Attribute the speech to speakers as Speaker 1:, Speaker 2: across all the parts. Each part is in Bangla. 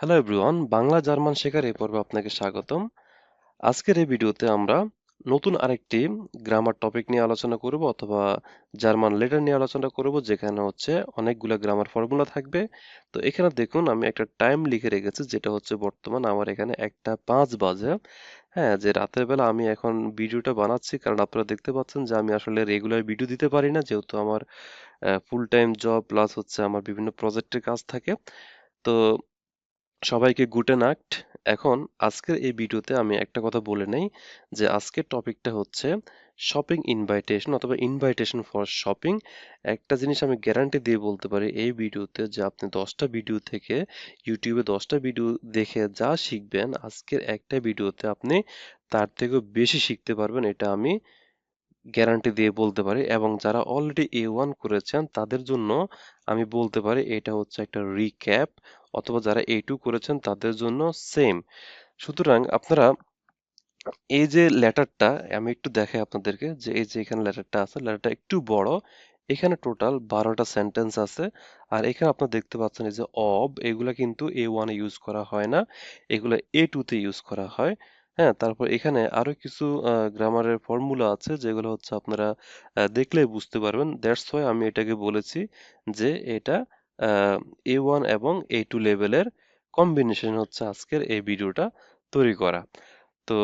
Speaker 1: হ্যালো এভরিওয়ান বাংলা জার্মান শেখার এই পর্বে আপনাকে স্বাগতম। আজকের এই ভিডিওতে আমরা নতুন আরেকটি গ্রামার টপিক নিয়ে আলোচনা করব অথবা জার্মান লেটার নিয়ে আলোচনা করব, যেখানে হচ্ছে অনেকগুলো গ্রামার ফর্মুলা থাকবে। তো এখানে দেখুন, আমি একটা টাইম লিখে রেখেছি, যেটা হচ্ছে বর্তমান আমার এখানে একটা পাঁচ বাজে। হ্যাঁ যে রাতের বেলা আমি এখন ভিডিওটা বানাচ্ছি, কারণ আপনারা দেখতে পাচ্ছেন যে আমি আসলে রেগুলার ভিডিও দিতে পারি না, যেহেতু আমার ফুল টাইম জব প্লাস হচ্ছে আমার বিভিন্ন প্রজেক্টের কাজ থাকে। তো সবাইকে গুটে নাক্ট এখন আজকের এই ভিডিওতে আমি একটা কথা বলে নেই যে আজকের টপিকটা হচ্ছে শপিং ইনভাইটেশন অথবা ইনভাইটেশন ফর শপিং। একটা জিনিস আমি গ্যারান্টি দিয়ে বলতে পারি এই ভিডিওতে যে আপনি দশটা ভিডিও থেকে ইউটিউবে দশটা ভিডিও দেখে যা শিখবেন, আজকের একটা ভিডিওতে আপনি তার থেকেও বেশি শিখতে পারবেন, এটা আমি গ্যারান্টি দিয়ে বলতে পারি এবং যারা অলরেডি এ ওয়ান করেছেন তাদের জন্য আমি বলতে পারি এটা হচ্ছে একটা রিক্যাপ অথবা যারা এ টু করেছেন তাদের জন্য সেম সুতরাং আপনারা এই যে লেটারটা আমি একটু দেখাই আপনাদেরকে যে এই যে এখানে লেটারটা আছে, লেটারটা একটু বড়, এখানে টোটাল বারোটা সেন্টেন্স আছে আর এখানে আপনারা দেখতে পাচ্ছেন এই যে অব এগুলা কিন্তু এ ওয়ানে ইউজ করা হয় না, এগুলো এ টুতে ইউজ করা হয়। হ্যাঁ তারপর এখানে আরও কিছু গ্রামারের ফর্মুলা আছে যেগুলো হচ্ছে আপনারা দেখলে বুঝতে পারবেন। দ্যাটস ওয়াই আমি এটাকে বলেছি যে এটা এ ওয়ান এবং এ টু লেভেলের কম্বিনেশন হচ্ছে আজকের এই ভিডিওটা তৈরি করা। তো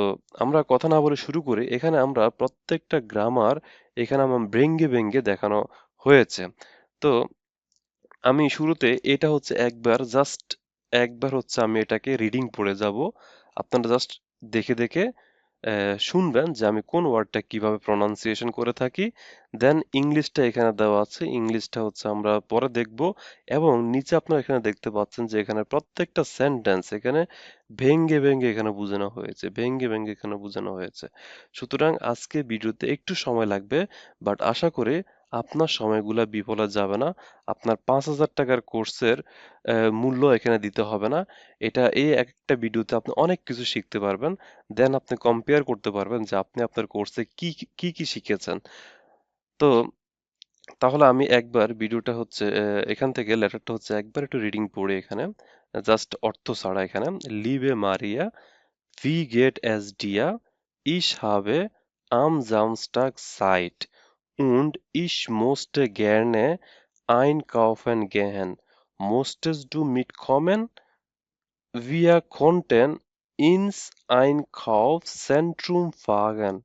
Speaker 1: আমরা কথা না বলে শুরু করি। এখানে আমরা প্রত্যেকটা গ্রামার এখানে আমার ভেঙ্গে ভেঙ্গে দেখানো হয়েছে। তো আমি শুরুতে এটা হচ্ছে একবার জাস্ট একবার হচ্ছে আমি এটাকে রিডিং পড়ে যাব। আপনারা জাস্ট দেখে দেখে শুনবেন যে আমি কোন ওয়ার্ডটা কীভাবে প্রনাউন্সিয়েশন করে থাকি। দেন ইংলিশটা এখানে দেওয়া আছে। ইংলিশটা হচ্ছে আমরা পরে দেখব। এবং নিচে আপনারা এখানে দেখতে পাচ্ছেন যে এখানে প্রত্যেকটা সেন্টেন্স এখানে ভেঙ্গে ভেঙ্গে এখানে বোঝানো হয়েছে, ভেঙ্গে ভেঙ্গে এখানে বোঝানো হয়েছে। সুতরাং আজকে ভিডিওতে একটু সময় লাগবে বাট আশা করি আপনার সময়গুলা বিফলে যাবে না। আপনার পাঁচ হাজার টাকার কোর্সের মূল্য এখানে দিতে হবে না। এটা এই একটা ভিডিওতে আপনি অনেক কিছু শিখতে পারবেন। দেন আপনি কম্পেয়ার করতে পারবেন যে আপনি আপনার কোর্সে কি কি কি শিখেছেন। তো তাহলে আমি একবার ভিডিওটা হচ্ছে এখান থেকে লেটারটা হচ্ছে একবার একটু রিডিং পড়ে এখানে। জাস্ট অর্থ ছাড়া এখানে। লিবে মারিয়া, ভি গেট এস ডিয়া ইস হাবে, আম জামস্টাক সাইট। Und ich möchte gerne einkaufen gehen. Möchtest du mitkommen? Wir konnten ins Einkaufszentrum fahren,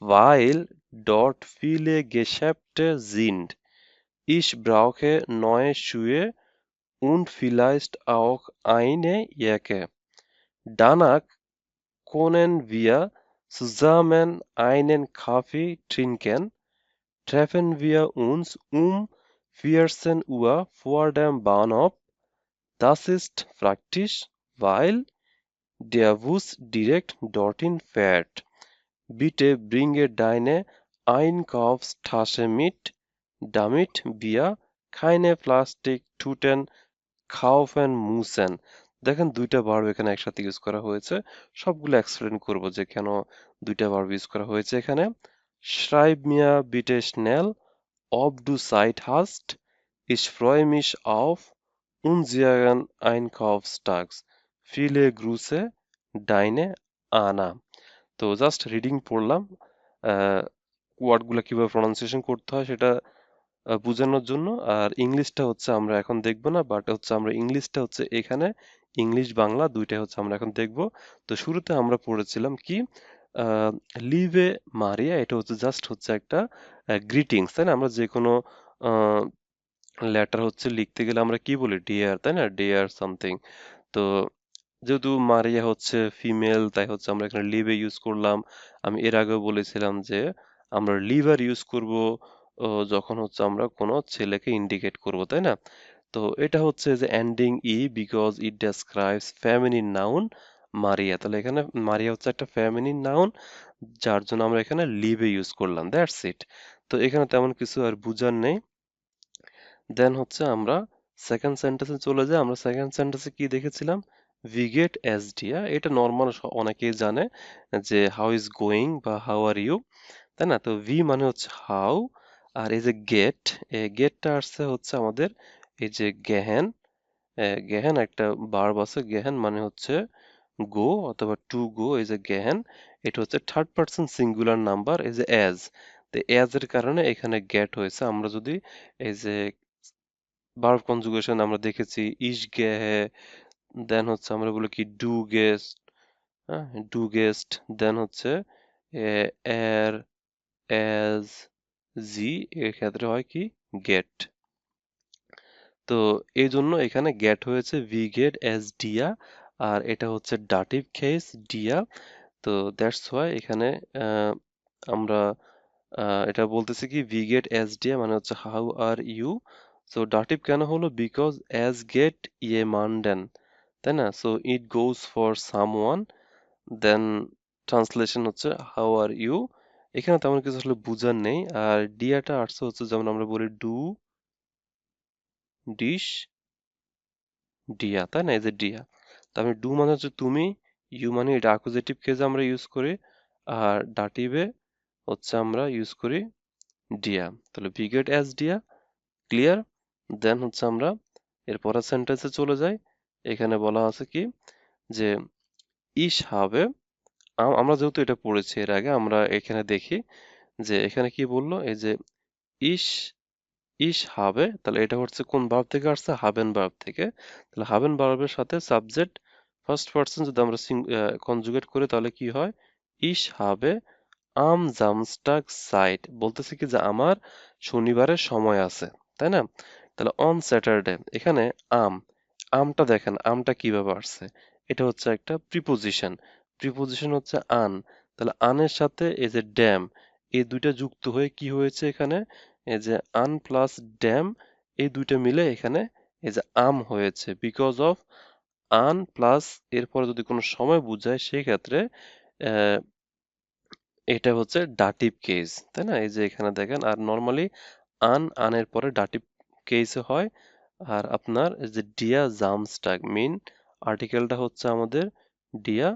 Speaker 1: weil dort viele Geschäfte sind. Ich brauche neue Schuhe und vielleicht auch eine Jacke. Danach können wir zusammen einen Kaffee trinken. Treffen wir uns um 14 Uhr vor dem Bahnhof. Das ist praktisch, weil der Bus direkt dorthin fährt. Bitte bringe deine Einkaufstasche mit, damit wir keine Plastiktüten kaufen müssen. দেখেন দুইটা ভার্ব এখানে একসাথে ইউজ করা হয়েছে সবগুলো এক্সপ্লেন করব যে কেন দুইটা ভার্ব ইউজ করা হয়েছে এখানে Schreib mir bitte schnell, ob du Zeit hast. Ich freue mich auf unseren Einkaufstag. Viele Grüße, deine Anna. তো জাস্ট রিডিং পড়লাম ওয়ার্ডগুলো কীভাবে প্রনাউন্সিয়েশন করতে হয় সেটা বোঝানোর জন্য আর ইংলিশটা হচ্ছে আমরা এখন দেখব না বাট হচ্ছে আমরা ইংলিশটা হচ্ছে এখানে ইংলিশ বাংলা দুইটাই হচ্ছে আমরা এখন দেখব তো শুরুতে আমরা পড়েছিলাম কি লিভে মারিয়া, এটা হচ্ছে জাস্ট হচ্ছে একটা গ্রিটিংস তাই না? আমরা যে কোনো লেটার হচ্ছে লিখতে গেলে আমরা কি বলি? ডিয়ার তাই না? ডিয়ার সামথিং তো যেহেতু মারিয়া হচ্ছে ফিমেল তাই হচ্ছে আমরা এখানে লিভে ইউজ করলাম। আমি এর আগেও বলেছিলাম যে আমরা লিভার ইউজ করব যখন হচ্ছে আমরা কোনো ছেলেকে ইন্ডিকেট করব, তাই না? তো এটা হচ্ছে যে ending E because it describes feminine noun Maria. তাহলে এখানে মারিয়া হচ্ছে একটা ফ্যামিলিন নাউন যার জন্য আমরা এখানে লিভে ইউজ করলাম দ্যাটস ইট তো এখানে তেমন কিছু আর বুঝার নেই। দেন হচ্ছে আমরা সেকেন্ড সেন্টেন্সে চলে যাই। আমরা সেকেন্ড সেন্টেন্সে কি দেখেছিলাম? উই গেট এস ডিয়া এটা নর্মাল অনেকেই জানে যে হাউ ইজ গোয়িং বা হাউ আর ইউ তাই না? তো ভি মানে হচ্ছে হাউ আর এই যে গেট এই গেটটা আসছে হচ্ছে আমাদের এই যে গেহেন গেহেন একটা বার্ব আছে, গেহেন মানে হচ্ছে গো অথবা টু গো এই যে গেহেন এটা হচ্ছে থার্ড পারসন সিঙ্গুলার নাম্বার এই যে অ্যাজ তো অ্যাজ এর কারণে এখানে গেট হয়েছে। আমরা যদি এই যে ভার্ব কনজুগেশন আমরা দেখেছি ইস গেহে দেন হচ্ছে আমরা বলি কি ডু গেস্ট হ্যাঁ ডু গেস্ট দেন হচ্ছে এর অ্যাজ জি এর ক্ষেত্রে হয় কি গেট তো এই জন্য এখানে গেট হয়েছে ভি গেট এস ডিয়া আর এটা হচ্ছে ডাটিভ কেস ডিয়া তো দ্যাটস ওয়াই এখানে আমরা এটা বলতেছি কি ভি গেট এস ডিয়া মানে হচ্ছে how are you so dative কেন হলো? বিকজ এস গেট ইয়ে মানডেন তাই না? So it goes for someone then translation হচ্ছে হাউ আর ইউ এখানে তেমন কিছু আসলে বুঝার নেই। আর ডিয়াটা আর্টস হচ্ছে যেমন আমরা বলি ডু ডিশ ডিয়া তাই না? এই যে ডিয়া তো আমি ডু মানে হচ্ছে তুমি ইউ মানে এটা অ্যাকুজেটিভ কেসে আমরা ইউজ করি, আর ডাটিভে হচ্ছে আমরা ইউজ করি ডিয়া তাহলে we get as ডিয়া ক্লিয়ার দেন হচ্ছে আমরা এর সেন্টেন্সে চলে যাই। এখানে বলা আছে কি যে ইস হবে আমরা যেহেতু এটা পড়েছি এর আগে, আমরা এখানে দেখি যে এখানে কি বলল? এই যে ইস ইস হবে, তাহলে এটা হচ্ছে কোন ভার্ব থেকে আসছে? হাবেন ভার্ব থেকে। তাহলে হাবেন ভার্বের সাথে সাবজেক্ট ফার্স্ট পারসন যদি আমরা কনজুগেট করি তাহলে কি হয়? ইস হবে আম জামস্টাগ সাইট। বলতেছে কি যে আমার শনিবারের সময় আছে, তাই না? তাহলে অন স্যাটারডে এখানে আম, আমটা দেখেন, আমটা কীভাবে আসছে? এটা হচ্ছে একটা প্রিপোজিশন প্রিপোজিশন হচ্ছে আন তাহলে আনের সাথে এই যে ড্যাম এই দুইটা যুক্ত হয়ে কি হয়েছে এখানে? এই যে আন প্লাস ড্যাম, এই দুইটা মিলে এখানে এই যে আম হয়েছে। বিকজ অফ আন প্লাস এরপরে যদি কোনো সময় বুঝায় সেই ক্ষেত্রে এটা হচ্ছে ডাটিভ কেস, তাই না? এই যে এখানে দেখেন, আর নর্মালি আন, আনের পরে ডাটিভ কেস হয়। আর আপনার যে ডিয়া জামস্টাক মেইন আর্টিকেলটা হচ্ছে আমাদের ডিয়া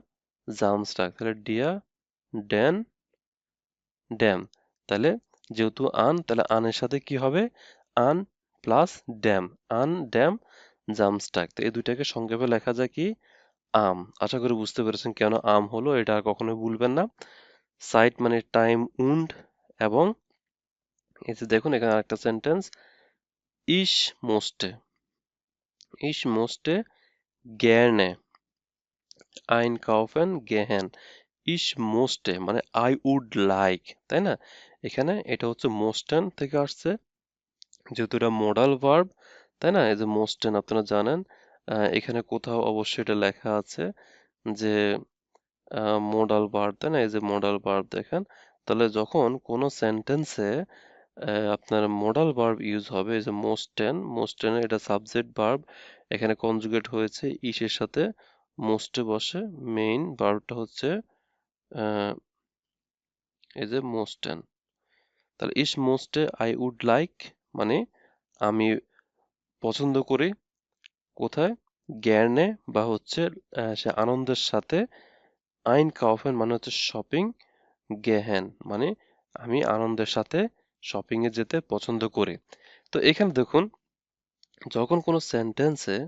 Speaker 1: জামস্টাক। তাহলে ডিয়া, ড্যান, ড্যাম। তাহলে যেহেতু আন, তাহলে আনের সাথে কি হবে? আন প্লাস ড্যাম আন ড্যাম জামস্টাক তো এই দুইটাকে সংক্ষেপে লেখা যায় কি? আম। আশা করি বুঝতে পেরেছেন কেন আম হলো, এটা আর কখনোই ভুলবেন না। সাইট মানে টাইম উন্ড এবং যে দেখুন, এখানে আরেকটা সেন্টেন্স ইস মোস্টে। ইস মোস্টে gerne einkaufen gehen ইস মোস্টে মানে আই উড লাইক তাই না? এখানে এটা হচ্ছে মোস্টেন থেকে আসছে, যেহেতু এটা মডাল ভার্ব তাই না? এই যে মোস্টেন আপনারা জানেন এখানে কোথাও অবশ্যই এটা লেখা আছে যে মডাল ভার্ব তাই না? এই যে মোডাল ভার্ব দেখেন, তাহলে যখন কোনো সেন্টেন্সে আপনার মডাল ভার্ব ইউজ হবে, এই যে মোস্টেন মোস্টেন এটা সাবজেক্ট ভার্ব এখানে কনজুগেট হয়েছে ইসের সাথে মোস্টে বসে মেইন ভার্বটা হচ্ছে এই যে মোস্টেন তাহলে ইস মোস্টে আই উড লাইক মানে আমি পছন্দ করি কোথায়? জ্ঞানে বা হচ্ছে সে আনন্দের সাথে আইন কাউফেন মানে হচ্ছে শপিং গেহেন মানে আমি আনন্দের সাথে শপিং এ যেতে পছন্দ করি। তো এখানে দেখুন, যখন কোনো সেন্টেন্সে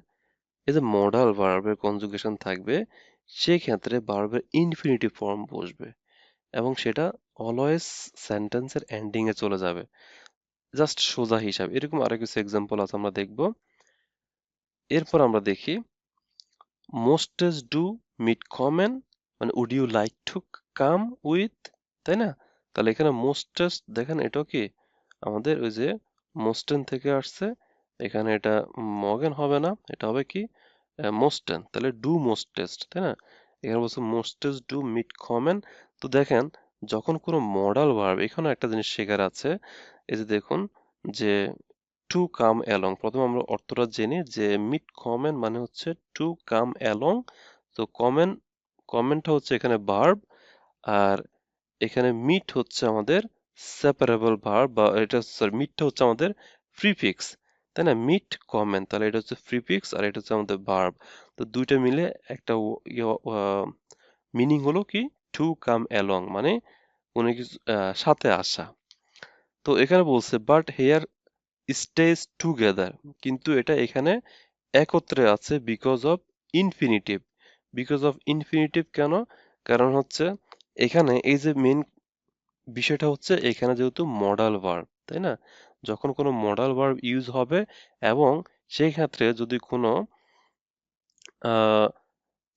Speaker 1: এই যে মডাল ভার্বের কনজুগেশন থাকবে সেই ক্ষেত্রে ভার্বের ইনফিনিটিভ ফর্ম বসবে এবং সেটা অলওয়েজ সেন্টেন্সের এন্ডিং এ চলে যাবে। জাস্ট সোজা হিসাব, এরকম আরও কিছু এক্সাম্পল আছে আমরা দেখব। এরপর আমরা দেখি মোস্টেস ডু মিট কমেন মানে would you like to come with তাই না? তাহলে এখানে মোস্টেস দেখেন এটাও কি? আমাদের ওই যে মোস্টেন থেকে আসছে, এখানে এটা মগেন হবে না, এটা হবে কি? মোস্টেন তাহলে ডু মোস্টেস্ট তাই না? এখানে বলছে মোস্টেস্ট ডু মিট কমেন তো দেখেন, যখন কোনো মডাল ভার্ব এখানে একটা জিনিস শেখার আছে। এই যে দেখুন, যে টু কাম অ্যালং প্রথমে আমরা অর্থটা জেনি যে মিট কমেন মানে হচ্ছে টু কাম অ্যালং তো কমেন কমেন্টটা হচ্ছে এখানে ভার্ব আর এখানে মিট হচ্ছে আমাদের সেপারেবল ভার্ব বা এটা সরি মিটটা হচ্ছে আমাদের প্রিফিক্স তাই না? মিট কমেন্ট তাহলে এটা হচ্ছে প্রিফিক্স আর এটা হচ্ছে আমাদের ভার্ব তো দুইটা মিলে একটা মিনিং হলো কি? টু কাম অ্যালং মানে কোনো কিছু সাথে আসা। তো এখানে বলছে বাট হেয়ার স্টেজ টুগেদার কিন্তু এটা এখানে একত্রে আছে because of infinitive because of infinitive কেন? কারণ হচ্ছে এখানে এই যে মেন বিষয়টা হচ্ছে এখানে যেহেতু মডাল ভার্ব তাই না? যখন কোনো মডাল ভার্ব ইউজ হবে এবং সেই ক্ষেত্রে যদি কোনো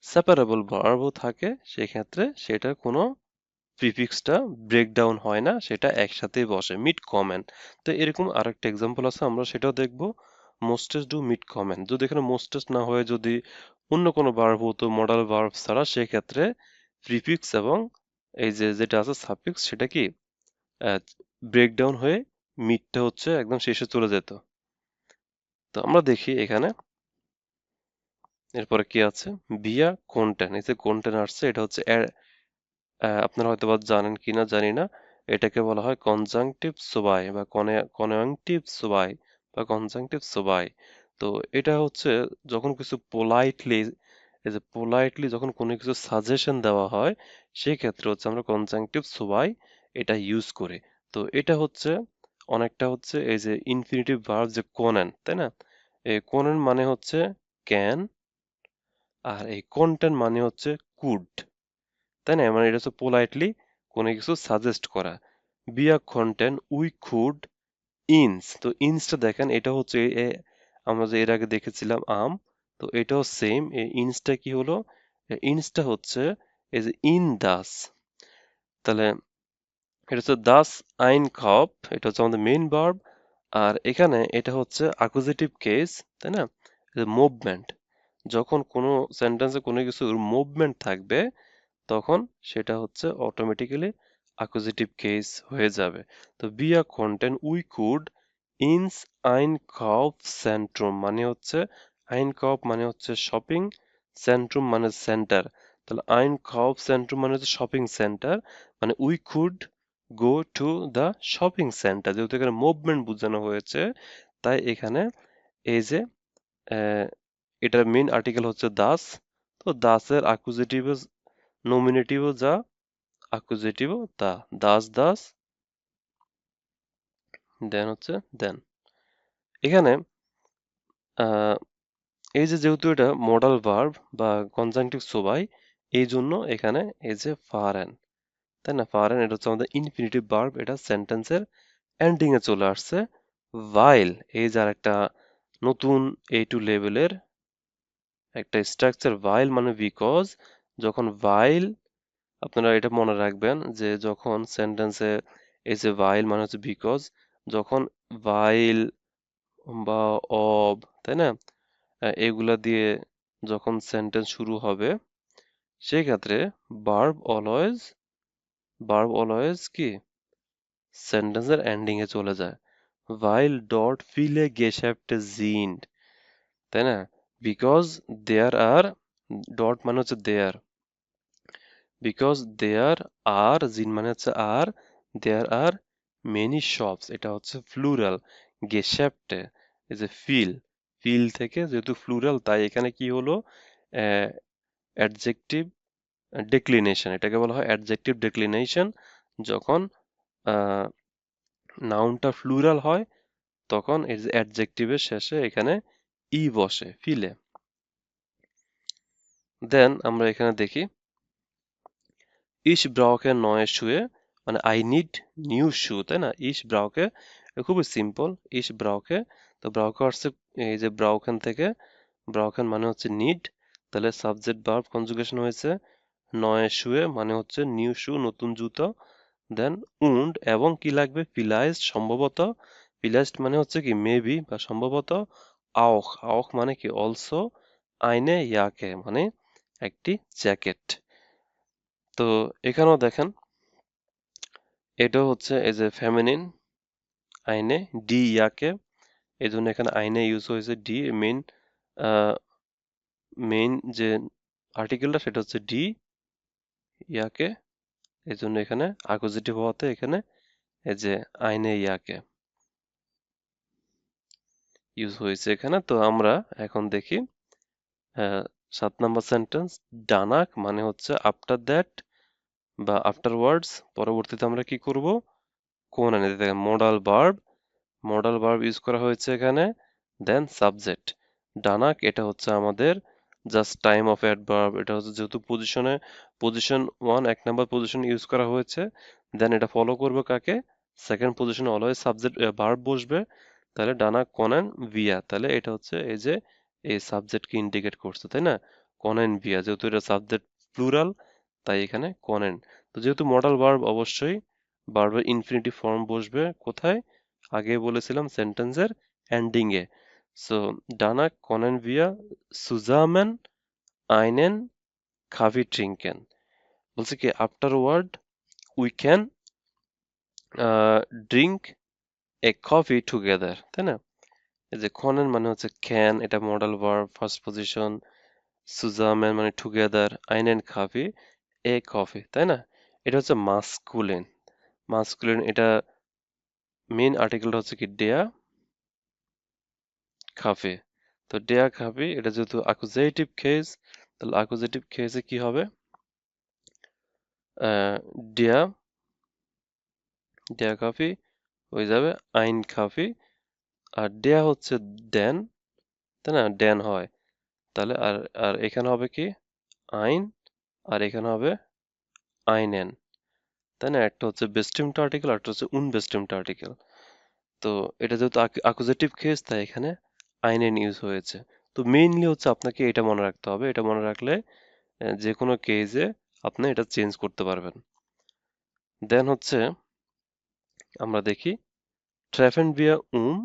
Speaker 1: সেপারেবল ভার্বও থাকে, সেক্ষেত্রে সেটার কোনো প্রিফিক্সটা ব্রেকডাউন হয় না, সেটা একসাথেই বসে মিড কমেন তো এরকম আরেকটা এক্সাম্পল আছে, আমরা সেটাও দেখব মোস্টেস ডু মিড কমেন যদি এখানে মোস্টেস না হয়ে যদি অন্য কোনো ভার্ব হতো মডাল ভার্ব ছাড়া, সেক্ষেত্রে প্রিফিক্স এবং এই যে যেটা আছে সাফিক্স সেটা কি ব্রেকডাউন হয়ে মিডটা হচ্ছে একদম শেষে চলে যেত। তো আমরা দেখি এখানে। এরপরে কি আছে? বিয়া কন্টেন্ট এই যে কন্টেন্ট আসছে, এটা হচ্ছে আপনারা হয়তো বা জানেন কিনা জানি না। এটাকে বলা হয় কনজাংটিভ সুবাই বা কনজাংটিভ সুবাই বা কনজাংটিভ সুবাই। তো এটা হচ্ছে যখন কিছু পোলাইটলি এই যে পোলাইটলি যখন কোনো কিছু সাজেশন দেওয়া হয় সেই ক্ষেত্রে হচ্ছে আমরা কনজাংটিভ সুবাই এটা ইউজ করি। তো এটা হচ্ছে অনেকটা হচ্ছে এই যে ইনফিনিটিভ ভার্ব যে কোনেন তাই না? এই কোনেন মানে হচ্ছে ক্যান আর এই কন্টেন্ট মানে হচ্ছে কুড তাই না? মানে এটা হচ্ছে পোলাইটলি কোনো কিছু সাজেস্ট করা। বিয়া কন্টেন্ট উই কুড ইনস তো ইনসটা দেখেন, এটা হচ্ছে আমরা যে এর আগে দেখেছিলাম আম, তো এটাও সেম এই ইনসটা কি হলো? ইনসটা হচ্ছে এই যে ইন দাস তাহলে এটা হচ্ছে দাস আইন কাপ এটা হচ্ছে আমাদের মেইন ভার্ব আর এখানে এটা হচ্ছে অ্যাকুজেটিভ কেস তাই না? মুভমেন্ট যখন কোনো সেন্টেন্সে কোনো কিছুর মুভমেন্ট থাকবে, তখন সেটা হচ্ছে অটোমেটিক্যালি অ্যাকুজেটিভ কেস হয়ে যাবে। তো বি আ কন্টেন্ট উই কুড ইনস আইন কাউফ সেন্ট্রুম মানে হচ্ছে আইন কপ মানে হচ্ছে শপিং সেন্ট্রুম মানে সেন্টার তাহলে আইন কাউফ সেন্ট্রুম মানে হচ্ছে শপিং সেন্টার মানে we could go to the shopping centre যেহেতু এখানে মুভমেন্ট বোঝানো হয়েছে, তাই এখানে এই যে এটার মেন আর্টিকেল হচ্ছে দাস তো দাসের অ্যাকুজেটিভ নমিনেটিভও যা অ্যাকুজেটিভও তা। দাস দাস দেন হচ্ছে দেন এখানে এই যে যেহেতু এটা মডাল ভার্ব বা কনজাংটিভ সোবাই, এই জন্য এখানে এই যে ফারেন তাই না? ফারেন, এটা হচ্ছে আমাদের ইনফিনিটিভ বার্ব এটা সেন্টেন্সের এন্ডিং এ চলে আসছে। ভাইল এই যে একটা নতুন এ টু লেভেলের একটা স্ট্রাকচার ভাইল মানে বিকজ যখন ভাইল আপনারা এটা মনে রাখবেন যে যখন সেন্টেন্সে এই যে ভাইল মানে হচ্ছে বিকজ যখন ভাইল বা অব তাই না? এগুলা দিয়ে যখন সেন্টেন্স শুরু হবে সেই ক্ষেত্রে ভার্ব অলওয়েজ ভার্ব অলওয়েজ কি সেন্টেন্সের এন্ডিং এ চলে যায়। ভাইল ডট ফিলে গেশাপ্টে জিন্ড তাই না? বিকজ দেয়ার আর ডট মানে হচ্ছে দেয়ার বিকজ দেয়ার আর জিন মানে হচ্ছে আর দেয়ার আর মেনি শপস এটা হচ্ছে ফ্লুরাল গেশাপ্টে এই যে ফিল ফিল থেকে যেহেতু ফ্লুরাল তাই এখানে কি হলো? অ্যাডজেক্টিভ ডেক্লিনেশন এটাকে বলা হয় অ্যাডজেক্টিভ ডেক্লিনেশন যখন নাউনটা ফ্লুরাল হয়, তখন যে অ্যাডজেক্টিভের শেষে এখানে ই বসে ফিলে দেন আমরা এখানে দেখি ইস ব্রাউকে নয় শুয়ে মানে আই নিড নিউ শু তাই না? ইস ব্রাউকে খুবই সিম্পল ইস ব্রাউকে তো ব্রাউকে আসছে, এই যে ব্রাউকেন থেকে ব্রাউকেন মানে হচ্ছে নিড তাহলে সাবজেক্ট ভার্ব কনজুগেশন হয়েছে। নয় শুয়ে মানে হচ্ছে নিউ শু, নতুন জুতো দেন উন্ড এবং কি লাগবে? ফিলাইজড সম্ভবত ফিলাইজড মানে হচ্ছে কি মেবি বা সম্ভবত আউখ আউখ মানে কি? অলসো আইনে ইয়াকে মানে একটি জ্যাকেট। তো এখানেও দেখেন, এটা হচ্ছে এই যে ফেমিনিন আইনে ডি ইয়াকে, এই জন্য এখানে আইনে ইউজ হয়েছে ডি মেইন মেইন যে আর্টিকেলটা সেটা হচ্ছে ডি ইয়াকে এই জন্য এখানে অ্যাকুজেটিভ হওয়াতে এখানে এই যে আইনে ইয়াকে ইউজ হয়েছে এখানে। তো আমরা এখন দেখি সাত নাম্বার সেন্টেন্স ডানাক মানে হচ্ছে আফটার দ্যাট বা আফটার ওয়ার্ডস পরবর্তীতে আমরা কি করব? কোন আনে দেখেন modal verb modal verb use করা হয়েছে এখানে দেন সাবজেক্ট ডানাক এটা হচ্ছে আমাদের জাস্ট টাইম অফ অ্যাডভার্ব এটা হচ্ছে যেহেতু পজিশনে পজিশন ওয়ান এক নাম্বার পজিশন ইউজ করা হয়েছে দেন এটা ফলো করবে কাকে? সেকেন্ড পজিশনে অলওয়েজ সাবজেক্ট ভার্ব বসবে, তাহলে ডানা কনেন ভিয়া তাহলে এটা হচ্ছে এই যে এই সাবজেক্টকে ইন্ডিকেট করছে, তাই না? কনেন ভিয়া যেহেতু এটা সাবজেক্ট প্লুরাল তাই এখানে কনেন তো যেহেতু মডাল ভার্ব অবশ্যই ভার্বের ইনফিনিটিভ ফর্ম বসবে কোথায়? আগে বলেছিলাম সেন্টেন্সের এন্ডিং সো ডানা কনেন ভিয়া সুজামেন আইনেন খাভি ট্রিঙ্কেন বলছে কি after word we can drink a coffee together তাই না? এই যে কনেন মানে হচ্ছে ক্যান এটা মডাল ভার্ব ফার্স্ট পজিশন সুজামেন মানে টুগেদার আইনেন খাভি এ কফি তাই না? এটা হচ্ছে মাস্কুলিন মাস্কুলিন এটা মেইন আর্টিকেলটা হচ্ছে কি ডেয়া খাফি তো ডেয়া খাফি এটা যেহেতু অ্যাকুজেটিভ কেস তাহলে অ্যাকুজেটিভ কেসে কি হবে? ডেয়া ডেয়া খাফি হয়ে যাবে, আইন খাফি আর ডেয়া হচ্ছে ড্যান তাই না? ড্যান হয়। তাহলে আর আর এখানে হবে কি? আইন, আর এখানে হবে আইনেন। তাই না? একটা হচ্ছে বেস্টিমড আর্টিকেল আর একটা হচ্ছে উনবেস্টিমড আর্টিকেল তো এটা যেহেতু অ্যাকুজেটিভ কেস তাই এখানে আইনেন ইউজ হয়েছে। তো মেইনলি হচ্ছে আপনাকে এটা মনে রাখতে হবে, এটা মনে রাখলে যে কোনো কেজে আপনি এটা চেঞ্জ করতে পারবেন। দেন হচ্ছে, আমরা দেখি ট্রেফেন বিয়া উম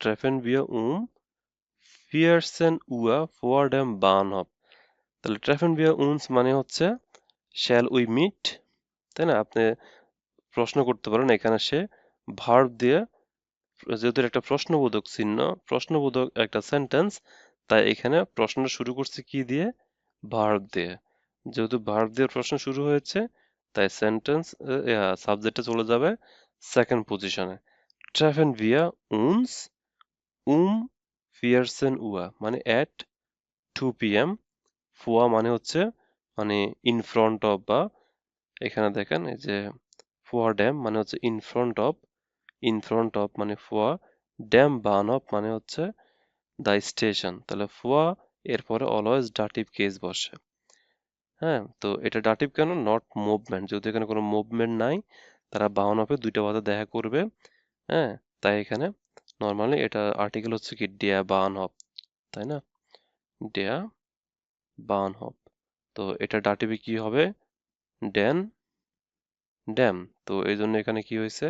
Speaker 1: ট্রেফেন বিয়া উম ফিয়ারসেন উয়া ফোয়ার্ডেম বান হব তাহলে ট্রেফেন বিয়া উমস মানে হচ্ছে শ্যাল উই মিট তাই না? আপনি প্রশ্ন করতে পারেন, এখানে সে ভার্ব দিয়ে যেহেতু একটা প্রশ্নবোধক চিহ্ন, প্রশ্নবোধক একটা সেন্টেন্স তাই এখানে প্রশ্নটা শুরু করছে কি দিয়ে? ভার্ব দিয়ে। যেহেতু ভার্ব দিয়ে প্রশ্ন শুরু হয়েছে, তাই সেন্টেন্স সাবজেক্টে চলে যাবে সেকেন্ড পজিশনে ট্রেফেন ভিয়া উনস উম ফিয়ারসেন উয়া মানে অ্যাট টু পি এম ফুয়া মানে হচ্ছে মানে ইন ফ্রন্ট অফ বা, এখানে দেখেন এই যে ফুয়া ড্যাম মানে হচ্ছে in front of in front of মানে ফুয়া ড্যাম বান অফ মানে হচ্ছে দ্য স্টেশন তাহলে ফুয়া এরপরে অলওয়েজ ডাটিভ কেস বসে। হ্যাঁ তো এটা ডাটিভ কেন? নট মুভমেন্ট যদি এখানে কোনো মুভমেন্ট নাই, তারা বাউন অফে দুইটা বাধা দেখা করবে। হ্যাঁ তাই এখানে নর্মালি এটা আর্টিকেল হচ্ছে কি? ডেয়া বান হপ তাই না? ডেয়া বান হপ তো এটা ডাটিভে কি হবে? ড্যান ড্যাম তো এই জন্য এখানে কি হয়েছে?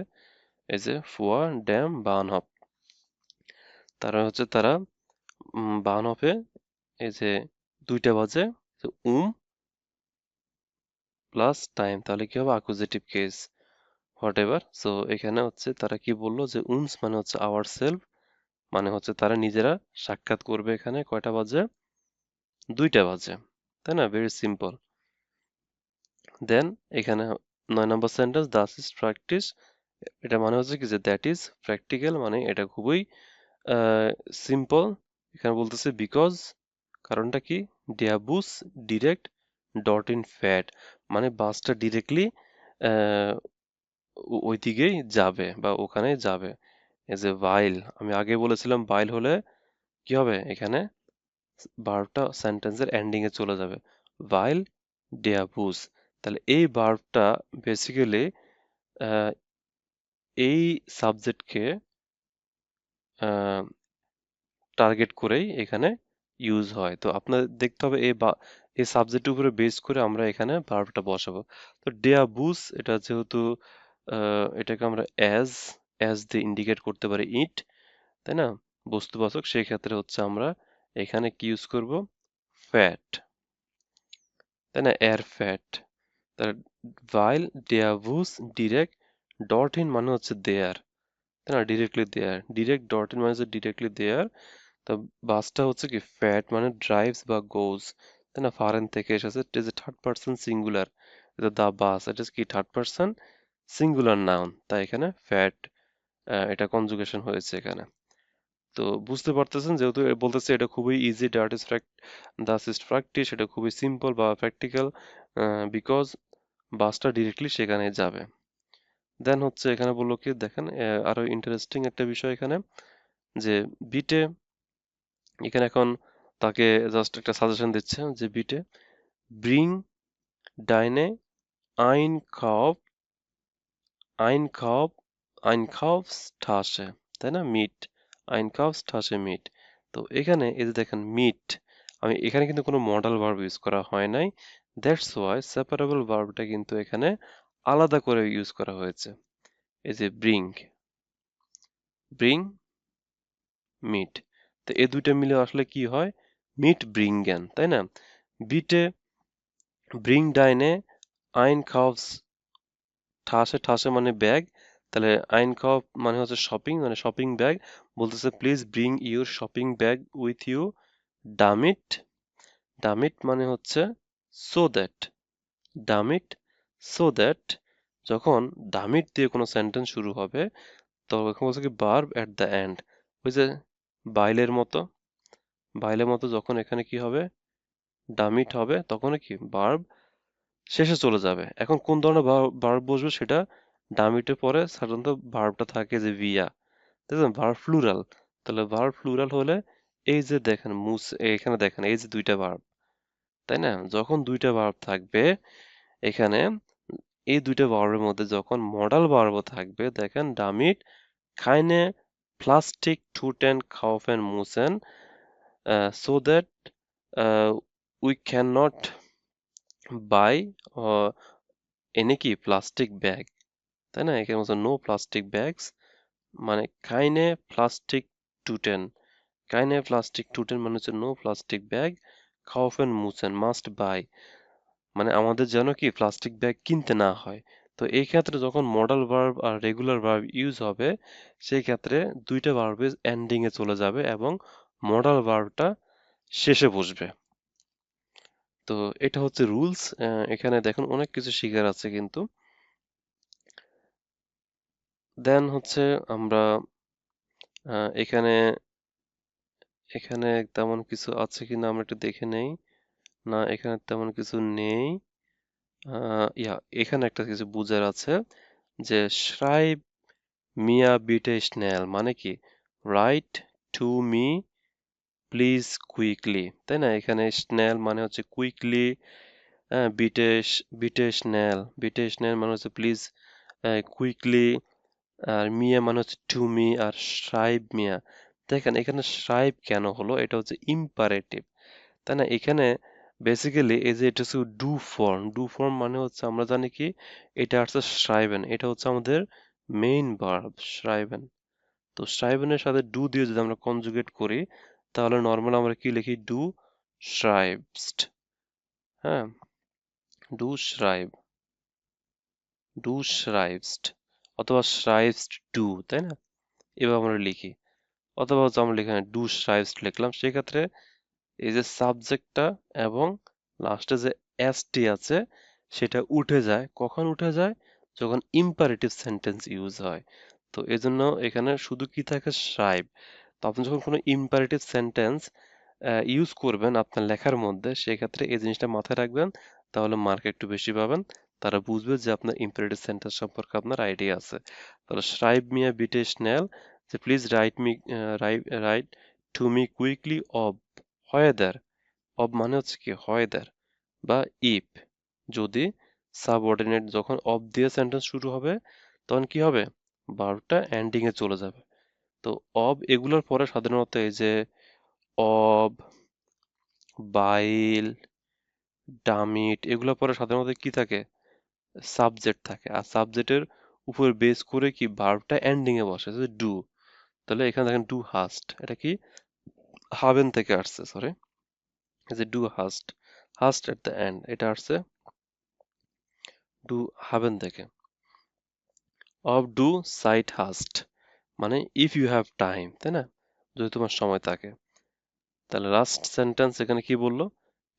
Speaker 1: এই যে ফুয়া ড্যাম বান হপ। তারা হচ্ছে তারা বান হপে এই যে দুইটা বাজে উম প্লাস টাইম তাহলে কি হবে? Accusative case whatever so এখানে হচ্ছে তারা কি বলল? যে উনস মানে হচ্ছে আওয়ার সেলফ মানে হচ্ছে তারা নিজেরা সাক্ষাৎ করবে এখানে কয়টা বাজে? দুইটা বাজে, তাই না? ভেরি সিম্পল দেন এখানে নয় নম্বর সেন্টেন্স দাস ইজ প্র্যাকটিস এটা মানে হচ্ছে কি যে দ্যাট ইজ প্র্যাকটিক্যাল মানে এটা খুবই সিম্পল এখানে বলতেছে বিকজ কারণটা কি? ডিয়াবুস ডিরেক্ট ডট ইন ফ্যাট মানে বাসটা ডিরেক্টলি ওই দিকেই যাবে বা ওখানে যাবে। এজ এ ভাইল আমি আগে বলেছিলাম ভাইল হলে কি হবে? এখানে ভার্বটা সেন্টেন্সের এন্ডিং এ চলে যাবে। ভাইল ডিয়াবুস তাহলে এই ভার্বটা বেসিক্যালি এই সাবজেক্টকে টার্গেট করেই এখানে ইউজ হয়। তো আপনার দেখতে হবে এই বা এই সাবজেক্টের উপরে বেস করে আমরা এখানে ভার্বটা বসাবো। তো ডেয়া বুস এটা যেহেতু এটাকে আমরা অ্যাজ অ্যাজ দিয়ে ইন্ডিকেট করতে পারি ইট তাই না? বস্তুবাচক সেই ক্ষেত্রে হচ্ছে আমরা এখানে কি ইউজ করব? ফ্যাট তাই না? এয়ার ফ্যাট তাহলে ভাইল ডেয়া বুস ডিরেক্ট ডট ইন মানে হচ্ছে দেয়ার তাই না? ডিরেক্টলি দেয়ার ডিরেক্ট ডট ইন মানে হচ্ছে ডিরেক্টলি দেয়ার তা বাসটা হচ্ছে কি ফ্যাট মানে ড্রাইভস বা গোজ তাই না? ফারেন থেকে এসেছে it is a third person singular এটা দা বাস এটা কি থার্ড পার্সন সিঙ্গুলার নাউন তাই এখানে ফ্যাট এটা কনজুগেশন হয়েছে এখানে। তো বুঝতে পারতেছেন, যেহেতু বলতেছে এটা খুবই easy that is that is practice এটা খুবই সিম্পল বা প্র্যাকটিক্যাল বিকজ বাসটা ডিরেক্টলি সেখানে যাবে। দেন হচ্ছে এখানে বলল কি, দেখেন আরও ইন্টারেস্টিং একটা বিষয় এখানে, যে বিটে এখানে এখন তাকে জাস্ট একটা সাজেশন দিচ্ছে যে বিটে ব্রিং ডাইনে আইন খাওয়াব আইন খাওয়াব আইন খাওয়াবস ঠাসে তাই না? মিট আইন খাওয়াবস ঠাসে মিট তো এখানে এই যে দেখেন মিট আমি এখানে কিন্তু কোনো মডাল ভার্ব ইউজ করা হয় নাই দ্যাটস ওয়াই সেপারেবল ভার্বটা কিন্তু এখানে আলাদা করে ইউজ করা হয়েছে। এই যে ব্রিং ব্রিং মিট তো এই দুইটা মিলে আসলে কি হয়? মিট ব্রিঙ্গেন তাই না? বিটে ব্রিং ডাইনে আইন খাওয়াবস ঠাসে ঠাসে মানে ব্যাগ তাহলে আইন খাওয়া মানে হচ্ছে শপিং মানে শপিং ব্যাগ বলতেছে please bring your shopping bag with you dammit ডামিট মানে হচ্ছে সো দ্যাট ডামিট সো দ্যাট যখন ডামিট দিয়ে কোনো সেন্টেন্স শুরু হবে, তখন বলছে কি বার্ব অ্যাট দ্য এন্ড ওই যে বাইলের মতো বাইলের মতো যখন এখানে কি হবে? ডামিট হবে তখন কি? বার্ব শেষে চলে যাবে। এখন কোন ধরনের ভার্ব বসবে সেটা ডামিটের পরে সাধারণত ভার্বটা থাকে যে ভিয়া দেখছেন? ভার্ব ফ্লুরাল তাহলে ভার্ব ফ্লুরাল হলে এই যে দেখেন মুস এখানে দেখেন, এই যে দুইটা ভার্ব তাই না? যখন দুইটা ভার্ব থাকবে, এখানে এই দুইটা ভার্বের মধ্যে যখন মডাল ভার্বও থাকবে দেখেন ডামিট keine প্লাস্টিক Tuten kaufen müssen uh, so we uh, not buy uh, কি প্লাস্টিক ব্যাগ তাই না? এখানে বলছে নো প্লাস্টিক ব্যাগস মানে কাইনে প্লাস্টিক টুটেন কাইনে প্লাস্টিক টুটেন মানে হচ্ছে নো প্লাস্টিক ব্যাগ কাউফেন মুসেন মাস্ট বাই মানে আমাদের যেন কি প্লাস্টিক ব্যাগ কিনতে না হয়। তো এই ক্ষেত্রে যখন মডাল ভার্ব আর রেগুলার ভার্ব ইউজ হবে, সেই ক্ষেত্রে দুইটা ভার্বের এন্ডিং এ চলে যাবে এবং মডাল ভার্বটা শেষে বসবে। তো এটা হচ্ছে রুলস এখানে দেখুন অনেক কিছু শিখার আছে কিন্তু। দেন হচ্ছে আমরা এখানে এখানে তেমন কিছু আছে কিনা আমরা একটু দেখে নেই। না, এখানে তেমন কিছু নেই। ইয়া, এখানে একটা কিছু বুঝার আছে যে schreib মিয়া bitte schnell মানে কি? Write to me please quickly তাই না? এখানে স্নেল মানে হচ্ছে কুইকলি হ্যাঁ বিটে বিটে স্নেল বিটে স্নেল মানে হচ্ছে প্লিজ কুইকলি আর মিয়া মানে হচ্ছে টু মি আর শ্রাইব মিয়া দেখেন, এখানে শ্রাইব কেন হলো? এটা হচ্ছে ইম্পারেটিভ তাই না? এখানে বেসিক্যালি এই যে এটা হচ্ছে ডু ফর্ম ডু ফর্ম মানে হচ্ছে আমরা জানি কি, এটা হচ্ছে শ্রাইবেন এটা হচ্ছে আমাদের মেইন ভার্ব শ্রাইবেন তো শ্রাইবেনের সাথে ডু দিয়ে যদি আমরা কনজুগেট করি, তাহলে নর্মাল আমরা কি লিখি? ডু শ্রাইবস্ট হ্যাঁ? ডু শ্রাইব ডু শ্রাইবস্ট অথবা শ্রাইবস্ট ডু তাই না? এভাবে আমরা লিখি। অথবা হচ্ছে আমরা এখানে ডু শ্রাইবস্ট লিখলাম, সেক্ষেত্রে এই যে সাবজেক্টটা এবং লাস্টে যে এসটি আছে, সেটা উঠে যায়। কখন উঠে যায়? যখন ইম্পারেটিভ সেন্টেন্স ইউজ হয়। তো এজন্য এখানে শুধু কি থাকে? শ্রাইব তো আপনি যখন কোনো ইম্পারেটিভ সেন্টেন্স ইউজ করবেন আপনার লেখার মধ্যে, সেক্ষেত্রে এই জিনিসটা মাথায় রাখবেন। তাহলে মার্ক একটু বেশি পাবেন। তারা বুঝবে যে আপনার ইম্পারেটিভ সেন্টেন্স সম্পর্কে আপনার আইডিয়া আছে। তাহলে শ্রাইব মিয়া বিটে স্নেল যে please write me write to me quickly of হয়েদার অব মানে হচ্ছে কি হয়েদার বা ইফ যদি সাবঅর্ডিনেট যখন অব দিয়ে সেন্টেন্স শুরু হবে, তখন কি হবে? ভার্বটা এন্ডিং এ চলে যাবে। তো অব এগুলোর পরে সাধারণত এই যে অব বাইল ডামিট এগুলোর পরে সাধারণত কি থাকে? সাবজেক্ট থাকে। আর সাবজেক্টের উপর বেস করে কি ভার্বটা এন্ডিং এ বসে ডু তাহলে এখানে দেখেন ডু হাস্ট এটা কি? হাবেন থেকে আসছে সরি যে, ডু হাস্ট হাস্ট এট দ্য এন্ড এটা আসছে, ডু হাবেন থেকে অফ ডু সাইট হাস্ট মানে ইফ ইউ হ্যাভ টাইম তাই না? যদি তোমার সময় থাকে। তাহলে লাস্ট সেন্টেন্স এখানে কি বলল?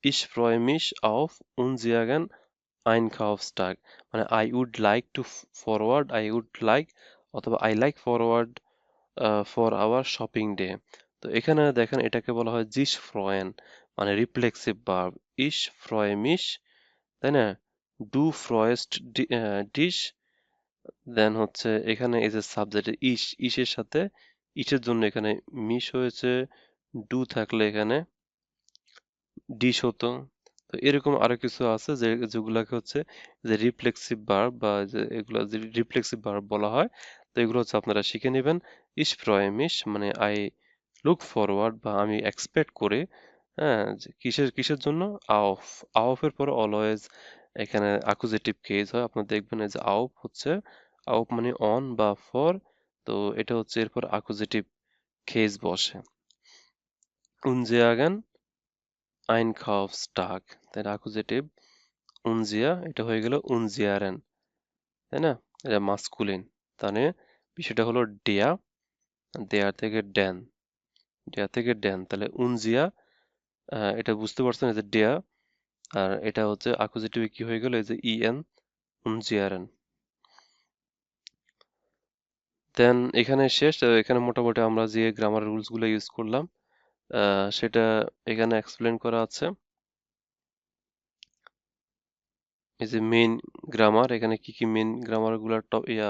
Speaker 1: ইস ফ্রয় মিশ অফ উনজিয়াগান আইনকাউফস্টাগ মানে I would like to forward I would like অথবা I like forward for our shopping day তো এখানে দেখেন এটাকে বলা হয় জিস ফ্রয়েন মানে রিফ্লেক্সিভ ভার্ব। ইস ফ্রয় মিশ তাই না? ডু ফ্রয়েস্ট ডিশ দেন হচ্ছে এখানে এই যে সাবজেক্ট ইস, ইসের সাথে ইসের জন্য এখানে মিস হয়েছে, ডু থাকলে এখানে ডিশ হতো। তো এরকম আরও কিছু আছে যে, যেগুলাকে হচ্ছে যে রিফ্লেক্সিভ ভার্ব বা এগুলো রিফ্লেক্সিভ ভার্ব বলা হয়, তো এগুলো হচ্ছে আপনারা শিখে নেবেন। ইস ফ্রয়েমিশ মানে আই লুক ফরওয়ার্ড বা আমি এক্সপেক্ট করি হ্যাঁ কিসের কিসের জন্য? আউফ আউফের পর অলওয়েজ এখানে অ্যাকুজেটিভ কেস হয়। আপনারা দেখবেন যে আউফ হচ্ছে আউফ মানে অন বা ফর তো এটা হচ্ছে এরপর অ্যাকুজেটিভ কেস বসে। উনজিয়াগান আইন খাওফ স্টাক তাহলে অ্যাকুজেটিভ উনজিয়া এটা হয়ে গেল উনজিয়ারেন তাই না? এটা মাস্কুলিন তাহলে বিষয়টা হলো ডেয়া দেয়া থেকে ড্যান ডেয়া থেকে ড্যান তাহলে উনজিয়া এটা বুঝতে পারছেন এই যে ডেয়া আর এটা হচ্ছে অ্যাকুজেটিভে কি হয়ে গেল? এই যে ইএন উনজিয়ারেন। দেন এখানে শেষ এখানে মোটামুটি আমরা যে গ্রামার রুলসগুলো ইউজ করলাম সেটা এখানে এক্সপ্লেন করা আছে। এই যে মেইন গ্রামার এখানে কি কি মেইন গ্রামারগুলার টপ ইয়া,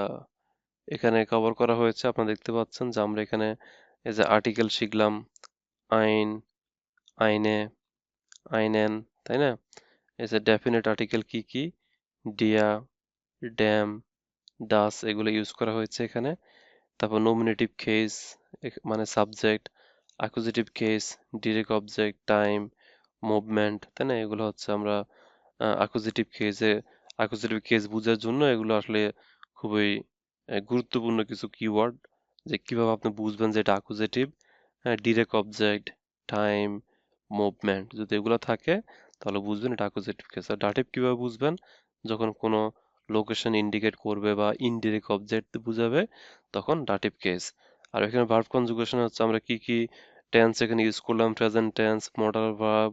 Speaker 1: এখানে কভার করা হয়েছে, আপনারা দেখতে পাচ্ছেন যে আমরা এখানে এই যে আর্টিকেল শিখলাম আইন আইনে আইনেন তাই না? এই যে ডেফিনেট আর্টিকেল কি কি? ডিয়া ড্যাম ডাস এগুলো ইউজ করা হয়েছে এখানে। তারপর নমিনেটিভ কেস মানে subject accusative case direct object time movement তাই না? এগুলো হচ্ছে আমরা অ্যাকুজেটিভ কেসে অ্যাকুজেটিভ কেস বোঝার জন্য এগুলো আসলে খুবই গুরুত্বপূর্ণ কিছু কিওয়ার্ড যে কীভাবে আপনি বুঝবেন যে এটা accusative direct object time movement যদি এগুলো থাকে, তাহলে বুঝবেন এটা অ্যাকুজেটিভ কেস। আর ডাটিভ কীভাবে বুঝবেন? যখন কোনো লোকেশন ইন্ডিকেট করবে বা ইনডিরেক্ট অবজেক্ট বুঝাবে, তখন ডাটিভ কেস আর এখানে ভার্ব কনজুগেশন হচ্ছে আমরা কি কি টেন্স এখানে ইউজ করলাম present tense modal verb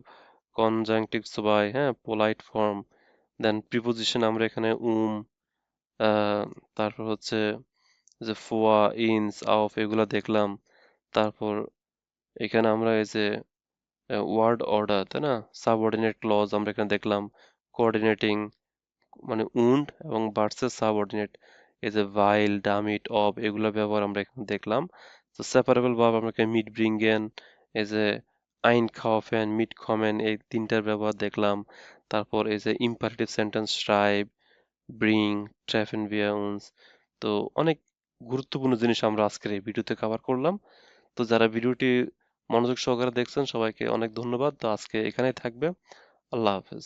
Speaker 1: conjunctive সবাই হ্যাঁ পোলাইট ফর্ম দেন প্রিপোজিশন আমরা এখানে উম তারপর হচ্ছে যে ফোয়া, ইনস, আউফ এগুলা দেখলাম। তারপর এখানে আমরা এই যে ওয়ার্ড অর্ডার, তাই না? সাবঅর্ডিনেট ক্লজ আমরা এখানে দেখলাম। কোঅর্ডিনেটিং মানে উন্ড এবং ভার্সেস সাবঅর্ডিনেট। এই যে ভাইল, ডামিট, অব এগুলো ব্যবহার আমরা এখানে দেখলাম। তো সেপারেবল ভাব আমরা মিট ব্রিঙ্গেন, এই যে আইন খাওয়াফেন মিট কমেন এই তিনটার ব্যবহার দেখলাম। তারপর এই যে ইম্পারেটিভ সেন্টেন্স, ট্রাইব, ব্রিং ট্রেফেন ভিয়াউন্স তো অনেক গুরুত্বপূর্ণ জিনিস আমরা আজকের এই ভিডিওতে কভার করলাম। তো যারা ভিডিওটি মনোযোগ সহকারে দেখছেন, সবাইকে অনেক ধন্যবাদ। তো আজকে এখানেই থাকবে। আল্লাহ হাফেজ।